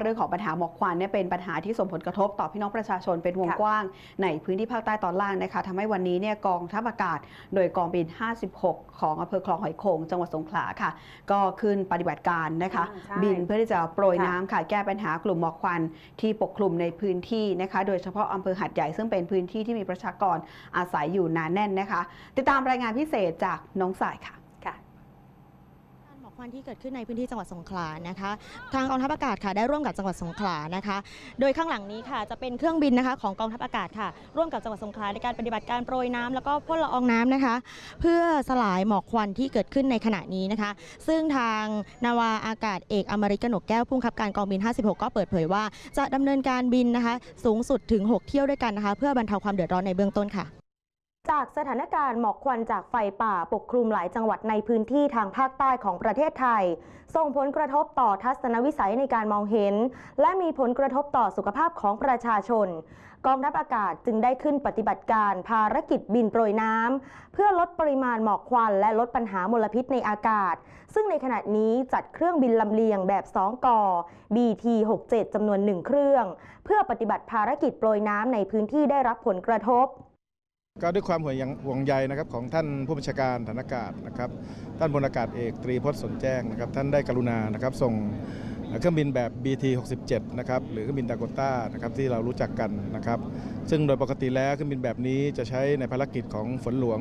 เรื่องของปัญหาหมอกควันเนี่ยเป็นปัญหาที่ส่งผลกระทบต่อพี่น้องประชาชนเป็นวงค่ะกว้าง ในพื้นที่ภาคใต้ตอนล่างนะคะทำให้วันนี้เนี่ยกองทัพอากาศ โดยกองบิน 56 ของอำเภอคลองหอยโขงจังหวัดสงขลาค่ะ ก็ขึ้นปฏิบัติการนะคะอ่าใช่บินเพื่อที่จะโปรยค่ะน้ำค่ะแก้ปัญหากลุ่มหมอกควันที่ปกคลุมในพื้นที่นะคะ โดยเฉพาะอำเภอหัดใหญ่ซึ่งเป็นพื้นที่ที่มีประชากรอาศัยอยู่หนาแน่นนะคะ ติดตามรายงานพิเศษจากน้องสายค่ะ ค่ะ การหมอกค วันที่เกิดขึ้นในพื้นที่จังหวัดสงขลานะคะ ทางกองทัพอากาศค่ะได้ร่วมกับจังหวัดสงขลานะคะ โดยข้างหลังนี้ค่ะจะเป็นเครื่องบินนะคะของกองทัพอากาศค่ะ ร่วมกับจังหวัดสงขลาในการปฏิบัติการโปรยน้ำแล้วก็พ่นละอองน้ำนะคะ เพื่อสลายหมอกควันที่เกิดขึ้นในขณะนี้นะคะ ซึ่งทางนาวาอากาศเอกอมริกนกแก้วผู้บังคับการกองบิน 56 ก็เปิดเผยว่า จะดำเนินการบินนะคะ สูงสุดถึง 6 เที่ยวด้วยกันนะคะ เพื่อบรรเทาความเดือดร้อนในเบื้องต้นค่ะ จากสถานการณ์หมอกควันจากไฟป่าปกคลุมหลายจังหวัดในพื้นที่ทางภาคใต้ของประเทศไทย ส่งผลกระทบต่อทัศนวิสัยในการมองเห็น และมีผลกระทบต่อสุขภาพของประชาชน กองทัพอากาศจึงได้ขึ้นปฏิบัติการภารกิจบินโปรยน้ำเพื่อลดปริมาณหมอกควันและลดปัญหามลพิษในอากาศ ซึ่งในขณะนี้จัดเครื่องบินลำเลียงแบบ 2กอ BT67 จำนวน1เครื่อง เพื่อปฏิบัติภารกิจโปรยน้ำในพื้นที่ได้รับผลกระทบ ก็ด้วยความห่วงใยห่วงใยนะครับของท่านผู้บัญชาการฐานอากาศนะครับ ท่านพลอากาศเอกตรีพจน์สนแจ้งนะครับ ท่านได้กรุณานะครับส่งเครื่องบินแบบ BT 67นะครับหรือเครื่องบินดากต้านะครับที่เรารู้จักกันนะครับ ซึ่งโดยปกติแล้วเครื่องบินแบบนี้จะใช้ในภารกิจของฝนหลวง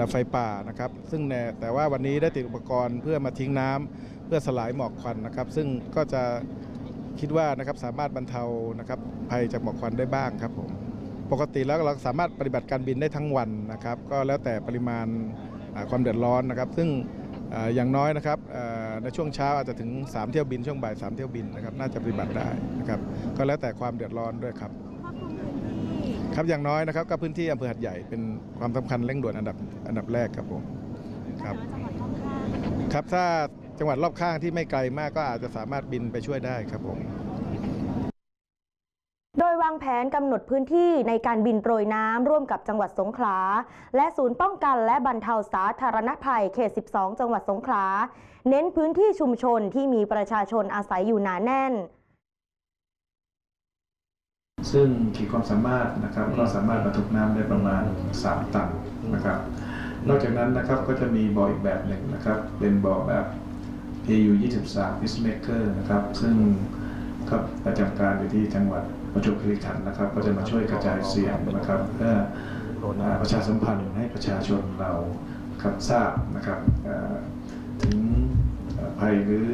ดับไฟป่านะครับซึ่งแต่ว่าวันนี้ได้ติดอุปกรณ์เพื่อมาทิ้งน้ำเพื่อสลายหมอกควันนะครับ ซึ่งก็จะคิดว่านะครับสามารถบรรเทานะครับภัยจากหมอกควันได้บ้างครับผม ปกติแล้วเราสามารถปฏิบัติการบินได้ทั้งวันนะครับ ก็แล้วแต่ปริมาณอ่าความเดือดร้อนนะครับ ซึ่งอ่าอย่างน้อยนะครับอ่าในช่วงเช้าอาจจะถึง 3 เที่ยวบินช่วงบ่าย 3 เที่ยวบินนะครับน่าจะปฏิบัติได้นะครับก็แล้วแต่ความเดือดร้อนด้วยครับครับอย่างน้อยนะครับก็พื้นที่อำเภอหัดใหญ่เป็นความสำคัญเร่งด่วนอันดับอันดับแรกครับผมครับครับถ้าจังหวัดรอบข้างที่ไม่ไกลมากก็อาจจะสามารถบินไปช่วยได้ครับผมโดยวางแผ นกำหนดพื้นที่ในการบินโปรยน้ำร่วมกับจังหวัดสงขลา และศูนย์ป้องกันและบรรเทาสาธารณภัยเขต 12 จังหวัดสงขลา เน้นพื้นที่ชุมชนที่มีประชาชนอาศัยอยู่หนาแน่น ซึ่งขีดความสามารถนะครับก็สามารถบรรทุกน้ำได้ประมาณ 3 ตันนะครับ นอกจากนั้นนะครับก็จะมีบ่ออีกแบบหนึ่งนะครับ เป็นบ่อแบบ AU 23 Peacemaker นะครับ ซึ่งครับประจำการอยู่ที่จังหวัด ประจวบคีรีขันธ์นะครับ ก็จะมาช่วยกระจายเสียงนะครับเพื่อประชาสัมพันธ์ให้ประชาชนเราครับทราบนะครับถึงภัยหรือ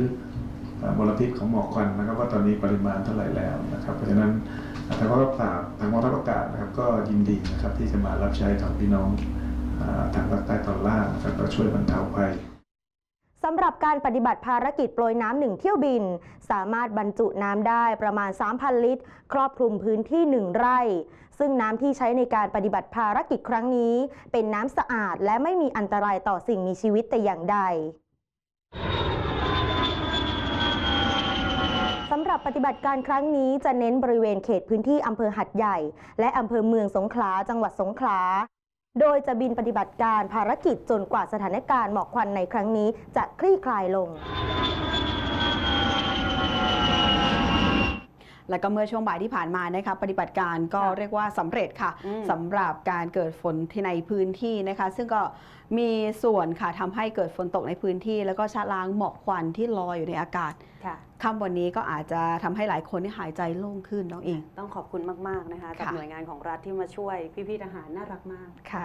มลพิษของหมอกควันนะครับ ว่าตอนนี้ปริมาณเท่าไหร่แล้วนะครับ เพราะฉะนั้นทางกองทัพอากาศทางกองทัพอากาศนะครับ ก็ยินดีนะครับที่จะมารับใช้กับพี่น้องทางภาคใต้ตอนล่างนะครับก็ช่วยบรรเทาภัย สำหรับการปฏิบัติภารกิจโปรยน้ำหนึ่งเที่ยวบิน สามารถบรรจุน้ำได้ประมาณ 3,000 ลิตร ครอบคลุมพื้นที่ 1 ไร่ ซึ่งน้ำที่ใช้ในการปฏิบัติภารกิจครั้งนี้ เป็นน้ำสะอาดและไม่มีอันตรายต่อสิ่งมีชีวิตแต่อย่างใดสำหรับปฏิบัติการครั้งนี้จะเน้นบริเวณเขตพื้นที่อำเภอหัดใหญ่ และอำเภอเมืองสงขลาจังหวัดสงขลา โดยจะบินปฏิบัติการภารกิจจนกว่าสถานการณ์หมอกควันในครั้งนี้จะคลี่คลายลงแล้วก็เมื่อช่วงบ่ายที่ผ่านมานะคะปฏิบัติการก็ค่ะเรียกว่าสำเร็จค่ะอืมสำหรับการเกิดฝนที่ในพื้นที่นะคะ ซึ่งก็มีส่วนค่ะทำให้เกิดฝนตกในพื้นที่ แล้วก็ชะล้างหมอกควันที่ลอยอยู่ในอากาศค่ะค่ำวันนี้ก็อาจจะทำให้หลายคนที่หายใจโล่งขึ้นน้องเอง ต้องขอบคุณมาก ๆ นะคะกับค่ะหน่วยงานของรัฐที่มาช่วยพี่ ๆ ทหารน่ารักมากค่ะ